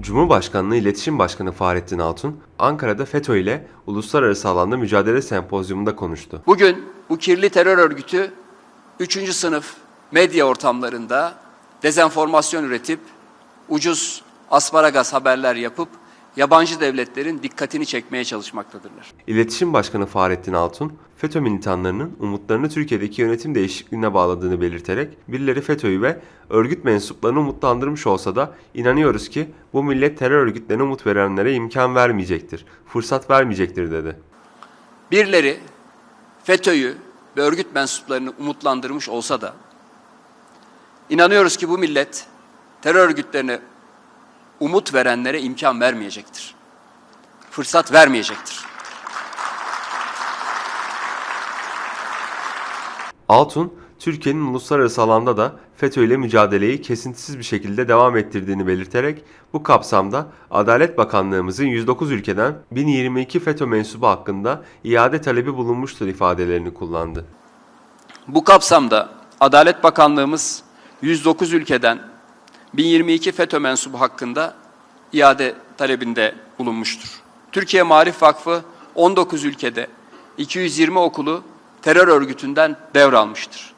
Cumhurbaşkanlığı İletişim Başkanı Fahrettin Altun, Ankara'da FETÖ ile uluslararası alanda mücadele sempozyumunda konuştu. Bugün bu kirli terör örgütü 3. sınıf medya ortamlarında dezenformasyon üretip ucuz asparagas haberler yapıp yabancı devletlerin dikkatini çekmeye çalışmaktadırlar. İletişim Başkanı Fahrettin Altun, FETÖ militanlarının umutlarını Türkiye'deki yönetim değişikliğine bağladığını belirterek birileri FETÖ'yü ve örgüt mensuplarını umutlandırmış olsa da inanıyoruz ki bu millet terör örgütlerine umut verenlere imkan vermeyecektir, fırsat vermeyecektir dedi. Birileri FETÖ'yü ve örgüt mensuplarını umutlandırmış olsa da inanıyoruz ki bu millet terör örgütlerine umut verenlere imkan vermeyecektir. Fırsat vermeyecektir. Altun, Türkiye'nin uluslararası alanda da FETÖ ile mücadeleyi kesintisiz bir şekilde devam ettirdiğini belirterek bu kapsamda Adalet Bakanlığımızın 109 ülkeden 1022 FETÖ mensubu hakkında iade talebi bulunmuştur ifadelerini kullandı. Bu kapsamda Adalet Bakanlığımız 109 ülkeden 1022 FETÖ mensubu hakkında iade talebinde bulunmuştur. Türkiye Marif Vakfı 19 ülkede 220 okulu terör örgütünden devralmıştır.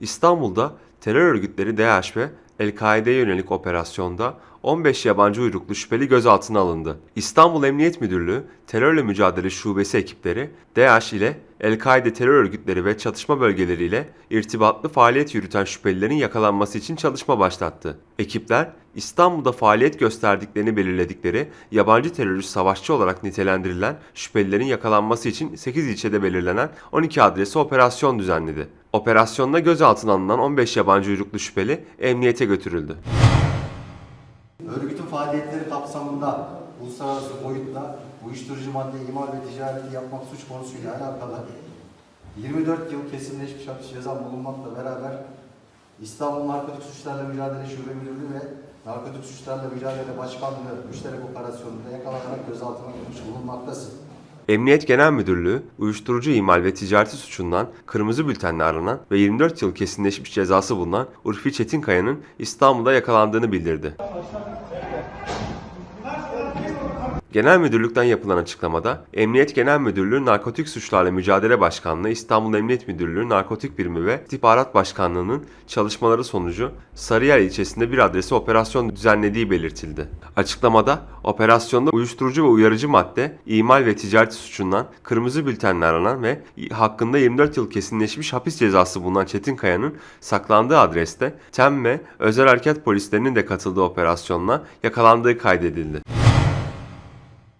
İstanbul'da terör örgütleri DAEŞ ve El-Kaide'ye yönelik operasyonda 15 yabancı uyruklu şüpheli gözaltına alındı. İstanbul Emniyet Müdürlüğü Terörle Mücadele Şubesi ekipleri DAEŞ ile El-Kaide terör örgütleri ve çatışma bölgeleriyle irtibatlı faaliyet yürüten şüphelilerin yakalanması için çalışma başlattı. Ekipler İstanbul'da faaliyet gösterdiklerini belirledikleri yabancı terörist savaşçı olarak nitelendirilen şüphelilerin yakalanması için 8 ilçede belirlenen 12 adrese operasyon düzenledi. Operasyonda gözaltına alınan 15 yabancı uyruklu şüpheli emniyete götürüldü. Örgütün faaliyetleri kapsamında uluslararası boyutta uyuşturucu madde imal ve ticareti yapmak suç konusuyla alakalı 24 yıl kesinleşmiş hapis ceza bulunmakla beraber İstanbul Narkotik Suçlarla Mücadele Şube Müdürlüğü ve Narkotik Suçlarla Mücadele Başkanlığı müşterek operasyonunda yakalanarak gözaltına alınmış bulunmaktasın. Emniyet Genel Müdürlüğü, uyuşturucu imal ve ticareti suçundan kırmızı bültenle aranan ve 24 yıl kesinleşmiş cezası bulunan Urfi Çetinkaya'nın İstanbul'da yakalandığını bildirdi. Genel Müdürlük'ten yapılan açıklamada, Emniyet Genel Müdürlüğü Narkotik Suçlarla Mücadele Başkanlığı, İstanbul Emniyet Müdürlüğü Narkotik Birimi ve İstihbarat Başkanlığı'nın çalışmaları sonucu Sarıyer ilçesinde bir adrese operasyon düzenlediği belirtildi. Açıklamada, operasyonda uyuşturucu ve uyarıcı madde, imal ve ticareti suçundan kırmızı bültenle aranan ve hakkında 24 yıl kesinleşmiş hapis cezası bulunan Çetinkaya'nın saklandığı adreste TEM ve özel harekat polislerinin de katıldığı operasyonla yakalandığı kaydedildi.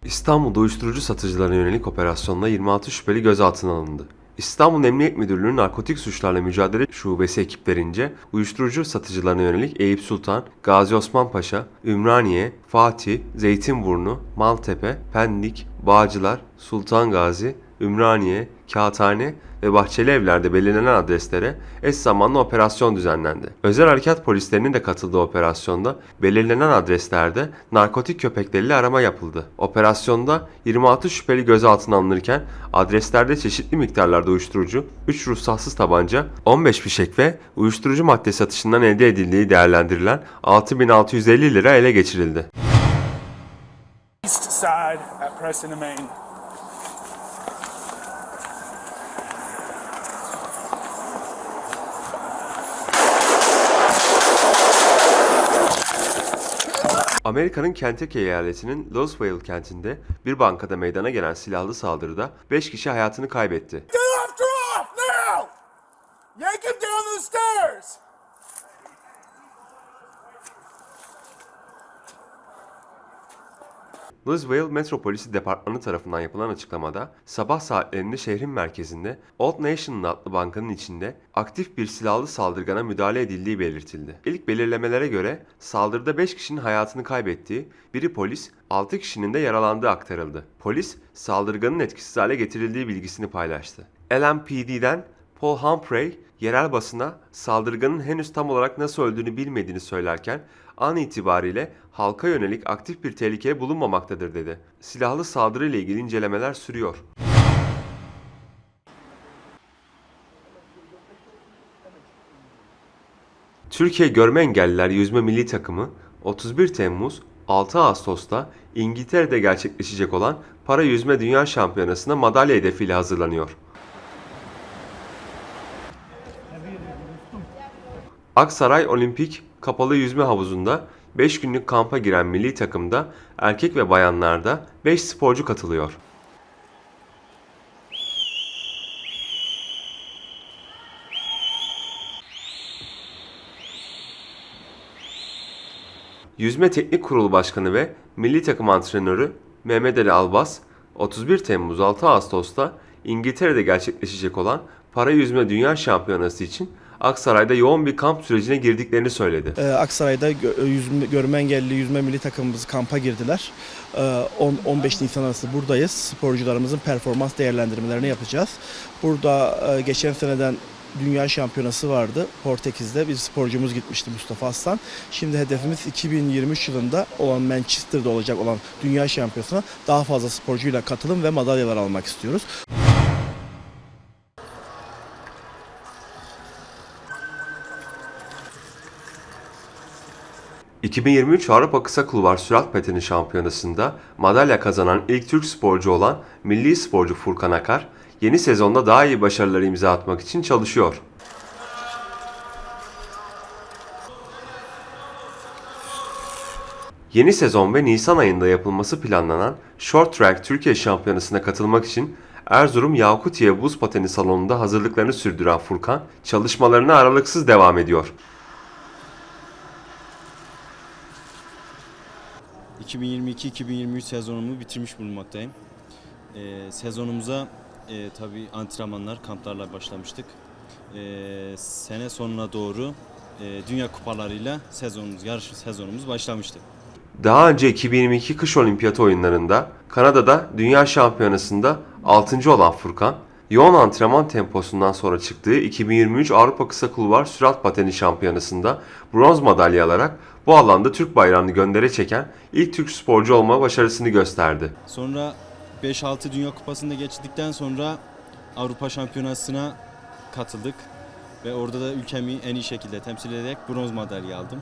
İstanbul'da uyuşturucu satıcılarına yönelik operasyonda 26 şüpheli gözaltına alındı. İstanbul Emniyet Müdürlüğü Narkotik Suçlarla Mücadele Şubesi ekiplerince uyuşturucu satıcılarına yönelik Eyüp Sultan, Gazi Osman Paşa, Ümraniye, Fatih, Zeytinburnu, Maltepe, Pendik, Bağcılar, Sultan Gazi, Ümraniye, Kağıthane ve Bahçeli Evler'de belirlenen adreslere eş zamanlı operasyon düzenlendi. Özel harekat polislerinin de katıldığı operasyonda belirlenen adreslerde narkotik köpekleriyle arama yapıldı. Operasyonda 26 şüpheli gözaltına alınırken adreslerde çeşitli miktarlarda uyuşturucu, 3 ruhsatsız tabanca, 15 fişek ve uyuşturucu madde satışından elde edildiği değerlendirilen 6650 lira ele geçirildi. east side at Amerika'nın Kentucky eyaletinin Louisville kentinde bir bankada meydana gelen silahlı saldırıda 5 kişi hayatını kaybetti. Get off, off now! Yank him down the stairs! Louisville Metropolisi Departmanı tarafından yapılan açıklamada sabah saatlerinde şehrin merkezinde Old National adlı bankanın içinde aktif bir silahlı saldırgana müdahale edildiği belirtildi. İlk belirlemelere göre saldırıda 5 kişinin hayatını kaybettiği, biri polis, 6 kişinin de yaralandığı aktarıldı. Polis saldırganın etkisiz hale getirildiği bilgisini paylaştı. LMPD'den Paul Humphrey yerel basına saldırganın henüz tam olarak nasıl öldüğünü bilmediğini söylerken an itibariyle halka yönelik aktif bir tehlike bulunmamaktadır dedi. Silahlı saldırı ile ilgili incelemeler sürüyor. Türkiye Görme Engelliler Yüzme Milli Takımı 31 Temmuz 6 Ağustos'ta İngiltere'de gerçekleşecek olan Para Yüzme Dünya Şampiyonası'na madalya hedefiyle hazırlanıyor. Aksaray Olimpik Kapalı Yüzme Havuzu'nda 5 günlük kampa giren milli takımda erkek ve bayanlarda 5 sporcu katılıyor. Yüzme Teknik Kurulu Başkanı ve milli takım antrenörü Mehmet Ali Albas 31 Temmuz 6 Ağustos'ta İngiltere'de gerçekleşecek olan Para Yüzme Dünya Şampiyonası için Aksaray'da yoğun bir kamp sürecine girdiklerini söyledi. Ee, Aksaray'da gö- yüzme, görme engelli yüzme milli takımımız kampa girdiler. Ee, 10 15 Nisan arası buradayız. Sporcularımızın performans değerlendirmelerini yapacağız. Burada e, geçen seneden Dünya Şampiyonası vardı. Portekiz'de bir sporcumuz gitmişti Mustafa Aslan. Şimdi hedefimiz 2023 yılında olan Manchester'da olacak olan Dünya Şampiyonası'na daha fazla sporcuyla katılım ve madalyalar almak istiyoruz. ...2023 Avrupa Kısa Kulvar Sürat Pateni Şampiyonası'nda madalya kazanan ilk Türk sporcu olan milli sporcu Furkan Akar, yeni sezonda daha iyi başarılar imza atmak için çalışıyor. Yeni sezon ve Nisan ayında yapılması planlanan Short Track Türkiye Şampiyonası'na katılmak için Erzurum Yakutiye Buz Pateni Salonu'nda hazırlıklarını sürdüren Furkan, çalışmalarına aralıksız devam ediyor. 2022-2023 sezonumu bitirmiş bulunmaktayım. Ee, sezonumuza e, tabii antrenmanlar, kamplarla başlamıştık. Ee, sene sonuna doğru e, Dünya Kupalarıyla sezonumuz, yarış sezonumuz başlamıştı. Daha önce 2022 Kış Olimpiyatı oyunlarında Kanada'da Dünya Şampiyonası'nda 6. olan Furkan, yoğun antrenman temposundan sonra çıktığı 2023 Avrupa Kısa Kulvar Sürat Pateni Şampiyonası'nda bronz madalya alarak bu alanda Türk bayrağını göndere çeken ilk Türk sporcu olma başarısını gösterdi. Sonra 5-6 Dünya Kupası'nda geçtikten sonra Avrupa Şampiyonası'na katıldık. Ve orada da ülkemi en iyi şekilde temsil ederek bronz madalya aldım.